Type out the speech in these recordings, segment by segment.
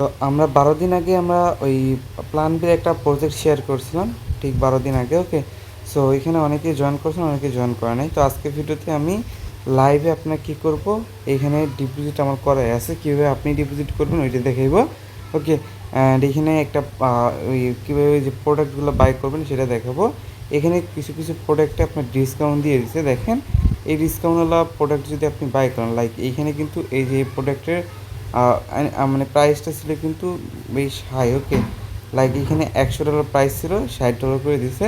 তো আমরা বারো দিন আগে আমরা ওই প্ল্যান বির একটা প্রজেক্ট শেয়ার করছিলাম, ঠিক বারো দিন আগে ওকে সো এখানে অনেকে জয়েন করছেন অনেকে জয়েন করে নাই। তো আজকে ভিডিওতে আমি লাইভে আপনার কী করব, এখানে ডিপোজিট আমার করাই আছে, কীভাবে আপনি ডিপোজিট করবেন ওইটা দেখাইব ওকে অ্যান্ড এখানে একটা ওই কীভাবে যে প্রোডাক্টগুলো বাই করবেন সেটা দেখাবো। এখানে কিছু কিছু প্রোডাক্টে আপনার ডিসকাউন্ট দিয়ে দিচ্ছে দেখেন। এই ডিসকাউন্টওয়ালা প্রোডাক্ট যদি আপনি বাই করেন লাইক এইখানে কিন্তু এই যে প্রোডাক্টের মানে প্রাইসটা ছিল কিন্তু বেশ হাই ওকে লাইক এখানে একশো ডলার প্রাইস ছিল, ষাট ডলার করে দিছে।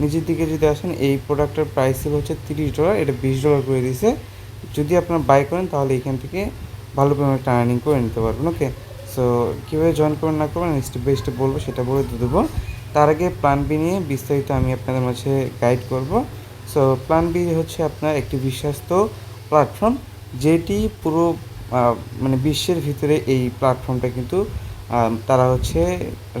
নিচের দিকে যদি আসেন, এই প্রোডাক্টের প্রাইস ছিল হচ্ছে তিরিশ ডলার এটা বিশ ডলার করে দিছে। যদি আপনার বাই করেন, তাহলে এখান থেকে ভালো একটা আর্নিং করে নিতে পারবেন ওকে সো কীভাবে জয়েন করবেন, না করবেন স্টেপ বাই স্টেপ বলব, সেটা বলে দেবো। তার আগে প্ল্যান বি নিয়ে বিস্তারিত আমি আপনাদের মাঝে গাইড করব। সো প্ল্যান বি হচ্ছে আপনার একটি বিশ্বস্ত প্ল্যাটফর্ম যেটি পুরো মানে বিশ্বের ভিতরে এই প্ল্যাটফর্মটা কিন্তু তারা হচ্ছে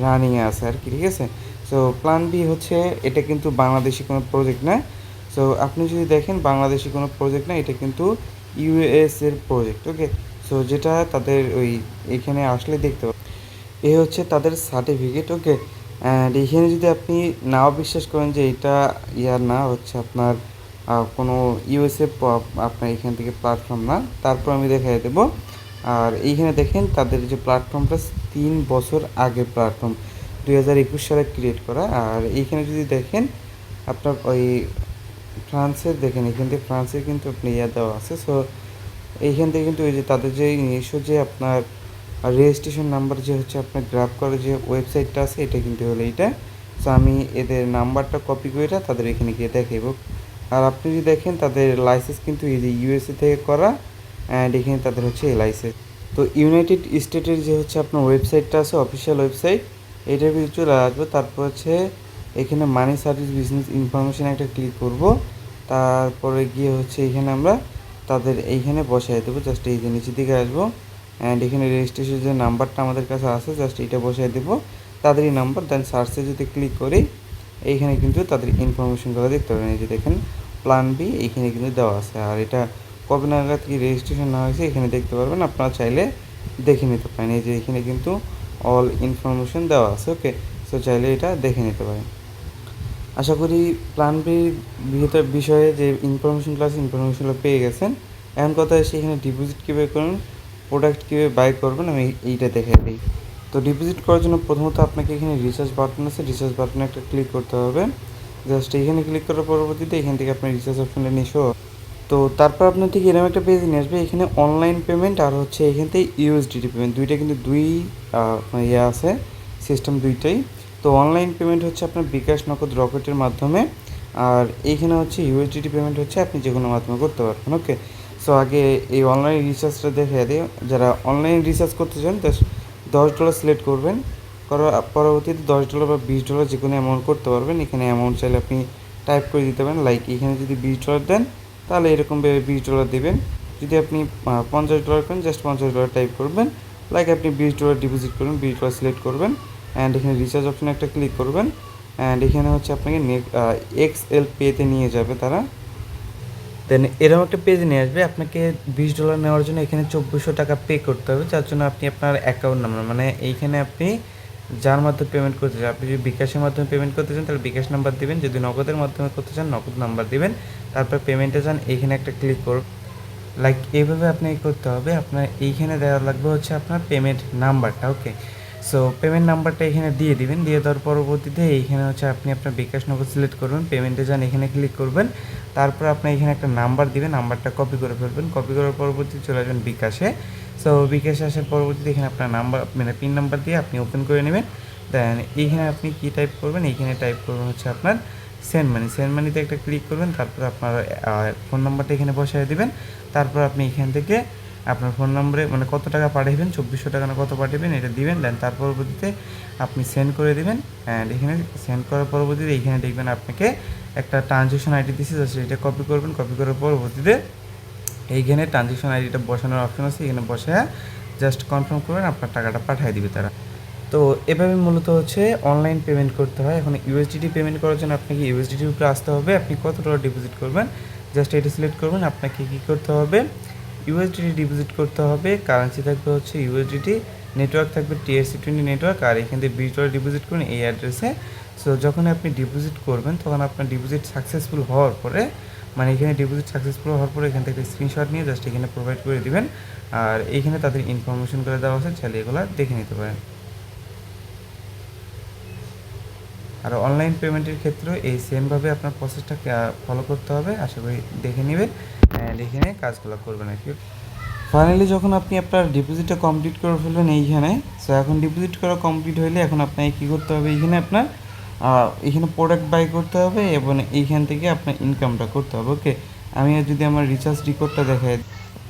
রানিংয়ে আছে আর কি, ঠিক আছে? সো প্ল্যান বি হচ্ছে, এটা কিন্তু বাংলাদেশি কোনো প্রজেক্ট না। সো আপনি যদি দেখেন বাংলাদেশি কোনো প্রজেক্ট না, এটা কিন্তু ইউএস এর প্রজেক্ট ওকে সো যেটা তাদের ওই এখানে আসলে দেখতে পাবেন। এ হচ্ছে তাদের সার্টিফিকেট ওকে অ্যান্ড এখানে যদি আপনি নাও বিশ্বাস করেন যে এটা ইয়ার না, হচ্ছে আপনার কোনো ইউএসএ আপনার এখান থেকে প্ল্যাটফর্ম না। তারপর আমি দেখাই দেবো। আর এইখানে দেখেন তাদের যে প্ল্যাটফর্মটা তিন বছর আগের প্ল্যাটফর্ম দুই হাজার একুশ সালে ক্রিয়েট করা। আর এইখানে যদি দেখেন, আপনার ওই ফ্রান্সের, দেখেন এখান থেকে ফ্রান্সের কিন্তু আপনি ইয়া দেওয়া আছে। সো এইখান থেকে কিন্তু ওই যে তাদের যে নিজস্ব যে আপনার রেজিস্ট্রেশন নাম্বার যে হচ্ছে আপনার গ্রাফ করার যে ওয়েবসাইটটা আছে, এটা কিন্তু হলো এইটা। সো আমি এদের নাম্বারটা কপি করে তাদের এখানে গিয়ে দেখাইব। আর আপনি যদি দেখেন তাদের লাইসেন্স কিন্তু এই যে ইউএসএ থেকে করা অ্যান্ড এখানে তাদের হচ্ছে এই লাইসেন্স তো ইউনাইটেড স্টেটের যে হচ্ছে আপনার ওয়েবসাইটটা আছে অফিসিয়াল ওয়েবসাইট এটার ভিতরে চলে আসব। তারপর হচ্ছে এখানে মানি সার্ভিস বিজনেস ইনফরমেশন একটা ক্লিক করব। তারপরে গিয়ে হচ্ছে এখানে আমরা তাদের এইখানে বসাই দেবো। জাস্ট এই যে নিচের দিকে আসব। অ্যান্ড এখানে রেজিস্ট্রেশন যে নাম্বারটা আমাদের কাছে আছে জাস্ট এটা বসাই দেবো। তাদেরই নাম্বার দেন সার্চে যদি ক্লিক করি, এইখানে কিন্তু তাদের ইনফরমেশনগুলো দেখতে পাবেন। এই যে দেখেন প্ল্যান বি এইখানে কিন্তু দেওয়া আছে। আর এটা কবে নাগাদ কি রেজিস্ট্রেশন না হয়েছে, এখানে দেখতে পারবেন। আপনারা চাইলে দেখে নিতে পারেন। এই যে এখানে কিন্তু অল ইনফরমেশন দেওয়া আছে ওকে সো চাইলে এটা দেখে নিতে পারেন। আশা করি প্ল্যান ভিতর বিষয়ে যে ইনফরমেশনগুলো আছে ইনফরমেশনগুলো পেয়ে গেছেন। এমন কথা এসে এখানে ডিপোজিট কীভাবে করবেন প্রোডাক্ট কীভাবে বাই করবেন, আমি এইটা দেখে দিই। তো ডিপোজিট করার জন্য প্রথমত আপনাকে এখানে রিচার্জ বাটন আছে। রিচার্জ বাটনে একটা ক্লিক করতে হবে। জাস্ট এইখানে ক্লিক করার পরবর্তীতে এখান থেকে আপনার রিচার্জ অপশনটা হবে। তো তারপর আপনার ঠিক এরকম একটা পেজ নিয়ে আসবে, এখানে অনলাইন পেমেন্ট আর হচ্ছে এখান থেকে ইউএসডিটি পেমেন্ট দুইটা কিন্তু দুই ইয়ে আছে সিস্টেম দুইটাই। তো অনলাইন পেমেন্ট হচ্ছে আপনার বিকাশ নগদ রকেটের মাধ্যমে আর এইখানে হচ্ছে ইউএসডিটি পেমেন্ট হচ্ছে আপনি যে কোনো মাধ্যমে করতে পারবেন ওকে সো আগে এই অনলাইন রিচার্জটা দেখে দিই। যারা অনলাইন রিচার্জ করতে চান দশ ডলার সিলেক্ট করবেন। পরবর্তীতে দশ ডলার বা বিশ ডলার যে কোনো অ্যামাউন্ট করতে পারবেন। এখানে অ্যামাউন্ট চাইলে আপনি টাইপ করে দিতে পারেন। লাইক এখানে যদি বিশ ডলার দেন, তাহলে এরকমভাবে বিশ ডলার দেবেন। যদি আপনি পঞ্চাশ ডলার করেন জাস্ট পঞ্চাশ ডলার টাইপ করবেন। লাইক আপনি বিশ ডলার ডিপোজিট করবেন, বিশ ডলার সিলেক্ট করবেন। অ্যান্ড এখানে রিচার্জ অপশনে একটা ক্লিক করবেন। অ্যান্ড এখানে হচ্ছে আপনাকে এক্স এল পেতে নিয়ে যাবে তারা। দেন এরকম একটা পেজ নিয়ে আসবে। আপনাকে বিশ ডলার নেওয়ার জন্য এখানে চব্বিশশো টাকা পে করতে হবে। যার জন্য আপনি আপনার অ্যাকাউন্ট নাম্বার মানে এইখানে আপনি যার মাধ্যমে পেমেন্ট করতে চান আপনি যদি বিকাশের মাধ্যমে পেমেন্ট করতে চান, তাহলে বিকাশ নাম্বার দিবেন। যদি নগদের মাধ্যমে করতে চান, নগদ নাম্বার দিবেন। তারপর পেমেন্টে যান এইখানে একটা ক্লিক করুন। লাইক এইভাবে আপনি করতে হবে। আপনার এইখানে দেওয়া লাগবে হচ্ছে আপনার পেমেন্ট নাম্বারটা ওকে সো পেমেন্ট নাম্বারটা এখানে দিয়ে দিবেন। দিয়ে দেওয়ার পরবর্তীতে এইখানে হচ্ছে আপনি আপনার বিকাশ নগদ সিলেক্ট করবেন পেমেন্টে যান, এখানে ক্লিক করবেন। তারপর আপনি এখানে একটা নাম্বার দিবেন। নাম্বারটা কপি করে ফেলবেন। কপি করার পরবর্তী চলে আসবেন বিকাশে। সো বিকাশে আসার পরবর্তীতে এখানে আপনার নাম্বার মানে পিন নাম্বার দিয়ে আপনি ওপেন করে নেবেন। দেন এইখানে আপনি কি টাইপ করবেন? এইখানে টাইপ করবেন হচ্ছে আপনার সেন্ড মানি সেন্ড মানিতে একটা ক্লিক করবেন, তারপর আপনার ফোন নাম্বারটা এখানে বসায় দেবেন। তারপর আপনি এখান থেকে আপনার ফোন নম্বরে মানে কত টাকা পাঠাবেন চব্বিশশো টাকা না কত পাঠাবেন এটা দিবেন। দেন তার পরবর্তীতে আপনি সেন্ড করে দিবেন। অ্যান্ড এখানে সেন্ড করার পরবর্তীতে এখানে দেখবেন আপনাকে একটা ট্রানজেকশন আইডি দিচ্ছে জাস্ট এটা কপি করবেন। কপি করার পরবর্তীতে এইখানে ট্রানজেকশন আইডিটা বসানোর অপশন আছে। এখানে বসে জাস্ট কনফার্ম করবেন, আপনার টাকাটা পাঠিয়ে দিবে তারা। তো এভাবে মূলত হচ্ছে অনলাইন পেমেন্ট করতে হয়। এখন ইউএসডিটি পেমেন্ট করার জন্য আপনাকে ইউএসডিটির উপরে আসতে হবে। আপনি কত ডলার ডিপোজিট করবেন? জাস্ট এটা সিলেক্ট করবেন। আপনাকে কী করতে হবে? ইউএসডিটি ডিপোজিট করতে হবে। কারেন্সি থাকবে হচ্ছে ইউএসডিটি নেটওয়ার্ক থাকবে টিএসসি টোয়েন্টি নেটওয়ার্ক আর এখান থেকে বিশ ডলার ডিপোজিট করুন এই অ্যাড্রেসে সো যখন আপনি ডিপোজিট করবেন, তখন আপনার ডিপোজিট সাকসেসফুল হওয়ার পরে মানে এখানে ডিপোজিট সাকসেসফুল হওয়ার পরে এখান থেকে স্ক্রিনশট নিয়ে জাস্ট এখানে প্রোভাইড করে দিবেন। আর এইখানে তাদের ইনফরমেশন করে দেওয়া আছে, চাইলে এগুলো দেখে নিতে পারেন। আর অনলাইন পেমেন্টের ক্ষেত্রেও এই সেমভাবে আপনার প্রসেসটা ফলো করতে হবে। আশা করি দেখে নেবেন। অ্যান্ড এখানে কাজগুলো করবেন আর কি। ফাইনালি যখন আপনি আপনার ডিপোজিটটা কমপ্লিট করে ফেলবেন এইখানে সো এখন ডিপোজিট করা কমপ্লিট হলে এখন আপনাকে কী করতে হবে? এইখানে আপনার এখানে প্রোডাক্ট বাই করতে হবে এবং এইখান থেকে আপনার ইনকামটা করতে হবে ওকে আমি যদি আমার রিচার্জ রেকর্ডটা দেখাই,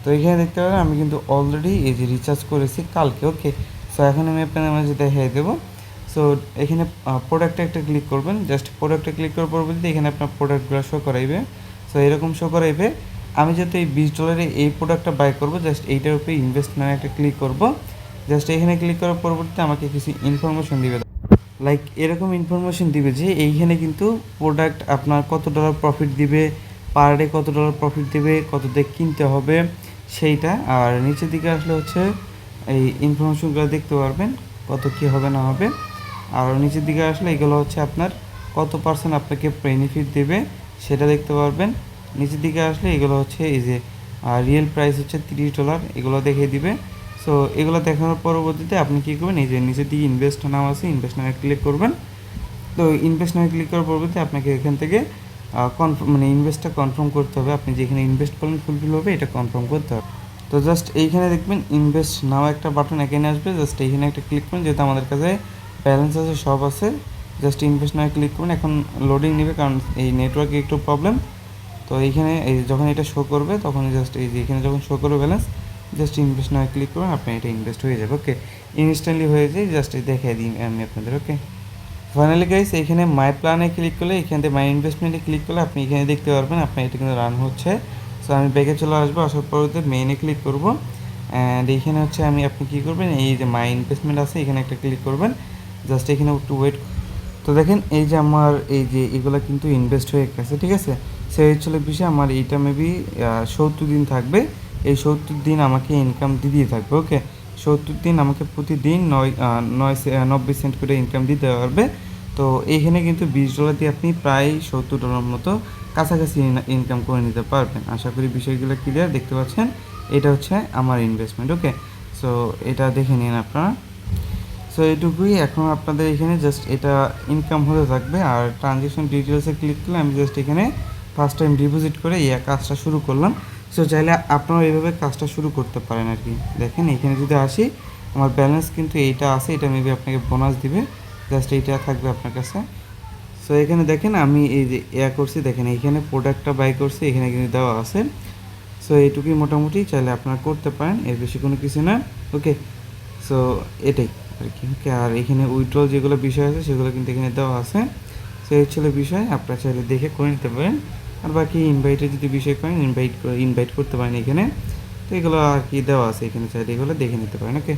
তো এখানে দেখতে পারেন আমি কিন্তু অলরেডি এই যে রিচার্জ করেছি কালকে ওকে সো এখন আমি আপনাদের মাঝে দেখাই দেবো। সো এখানে প্রোডাক্টে একটা ক্লিক করবেন জাস্ট প্রোডাক্টে ক্লিক করার পর বলতে এখানে আপনার প্রোডাক্টগুলো শো করাইবে। সো এরকম শো করাইবে। আমি যেহেতু এই বিশ ডলারে এই প্রোডাক্টটা বাই করব জাস্ট এইটার উপরে ইনভেস্ট একটা ক্লিক করব। জাস্ট এখানে ক্লিক করার পরবর্তীতে আমাকে কিছু ইনফরমেশন দিবে লাইক এরকম ইনফরমেশন দিবে যে এইখানে কিন্তু প্রোডাক্ট আপনার কত ডলার প্রফিট দিবে পার ডে কত ডলার প্রফিট দিবে, কত দিয়ে কিনতে হবে, সেইটা। আর নিচের দিকে আসলে হচ্ছে এই ইনফরমেশনগুলো দেখতে পারবেন, কত কি হবে না হবে। আর নিচের দিকে আসলে এগুলো হচ্ছে আপনার কত পার্সেন্ট আপনাকে বেনিফিট দেবে, সেটা দেখতে পারবেন। নিচের দিকে আসলে এগুলো হচ্ছে এই যে রিয়েল প্রাইস হচ্ছে তিরিশ ডলার এগুলো দেখিয়ে দিবে। সো এগুলো দেখানোর পরবর্তীতে আপনি কী করবেন? এই যে নিচের দিকে ইনভেস্ট নাম আছে ইনভেস্ট নামে ক্লিক করবেন। তো ইনভেস্ট নামে ক্লিক করার পরবর্তীতে আপনাকে এখান থেকে কনফার্ম মানে ইনভেস্টটা কনফার্ম করতে হবে। আপনি যেখানে ইনভেস্ট করলেন ফুলফিল হবে, এটা কনফার্ম করতে হবে। তো জাস্ট এইখানে দেখবেন ইনভেস্ট নাও একটা বাটন এখানে আসবে। জাস্ট এইখানে একটা ক্লিক করুন যেহেতু আমাদের কাছে ব্যালেন্স আছে, সব আছে। জাস্ট ইনভেস্ট নামে ক্লিক করুন এখন লোডিং নেবে কারণ এই নেটওয়ার্কে একটু প্রবলেম তো এইখানে এই যখন এটা শো করবে, তখন জাস্ট এই যে এখানে যখন শো করবে ব্যালেন্স জাস্ট ইনভেস্ট নামে ক্লিক করুন, আপনার এটা ইনভেস্ট হয়ে যাবে ওকে ইনস্ট্যান্টলি হয়ে যায় জাস্ট দেখাই দিই আমি আপনাদের ওকে ফাইনালি গাইস এখানে মাই প্ল্যানে ক্লিক করলে, এখান থেকে মাই ইনভেস্টমেন্টে ক্লিক করলে আপনি এখানে দেখতে পারবেন, আপনার এটা কিন্তু রান হচ্ছে। সো আমি ব্যাগে চলে আসব, আসার পরতে মেইনে ক্লিক করব। অ্যান্ড এখানে হচ্ছে আমি, আপনি কী করবেন, এই যে মাই ইনভেস্টমেন্ট আছে, এখানে একটা ক্লিক করবেন। জাস্ট এখানে একটু ওয়েট তো দেখেন, এই যে আমার, এই যে এগুলো কিন্তু ইনভেস্ট হয়ে গেছে, ঠিক আছে? সেই হচ্ছিল বিষয়, আমার এইটা মেবি সত্তর দিন থাকবে। এই সত্তর দিন আমাকে ইনকাম দিয়ে থাকবে ওকে সত্তর দিন আমাকে প্রতিদিন নয় নয় নব্বই সেন্ট করে ইনকাম দিতে পারবে। তো এইখানে কিন্তু বিশ ডলার দিয়ে আপনি প্রায় সত্তর ডলার মতো কাছাকাছি ইনকাম করে নিতে পারবেন। আশা করি বিষয়গুলো ক্লিয়ার দেখতে পাচ্ছেন। এটা হচ্ছে আমার ইনভেস্টমেন্ট ওকে সো এটা দেখে নিন আপনারা। সো এটুকুই এখন আপনাদের এখানে জাস্ট এটা ইনকাম হতে থাকবে। আর ট্রানজেকশন ডিটেলসে ক্লিক করলে আমি জাস্ট এখানে ফার্স্ট টাইম ডিপোজিট করে এই কাজটা শুরু করলাম। সো চাইলে আপনারা এইভাবে কাজটা শুরু করতে পারেন আর কি। দেখেন, এখানে যদি আসি, আমার ব্যালেন্স কিন্তু এইটা আছে, এটা মেবি আপনাকে বোনাস দিবে। জাস্ট এইটা থাকবে আপনার কাছে। সো এখানে দেখেন, আমি এই যে ইয়া করছি, দেখেন, এখানে প্রোডাক্টটা বাই করছি, এখানে কিন্তু দেওয়া আছে। সো এইটুকুই মোটামুটি, চাইলে আপনারা করতে পারেন, এর বেশি কোনো কিছু না। ওকে সো এটাই আর কি। ওকে আর এখানে উইড্রল যেগুলো বিষয় আছে, সেগুলো কিন্তু এখানে দেওয়া আছে। সো এই ছিল বিষয়, আপনারা চাইলে দেখে করে নিতে পারেন। আর বাকি ইনভাইটের যদি বিষয় করেন ইনভাইট ইনভাইট করতে পারেন এখানে। তো এগুলো আর কি দেওয়া আছে এখানে, চাইলে এগুলো দেখে নিতে পারেন ওকে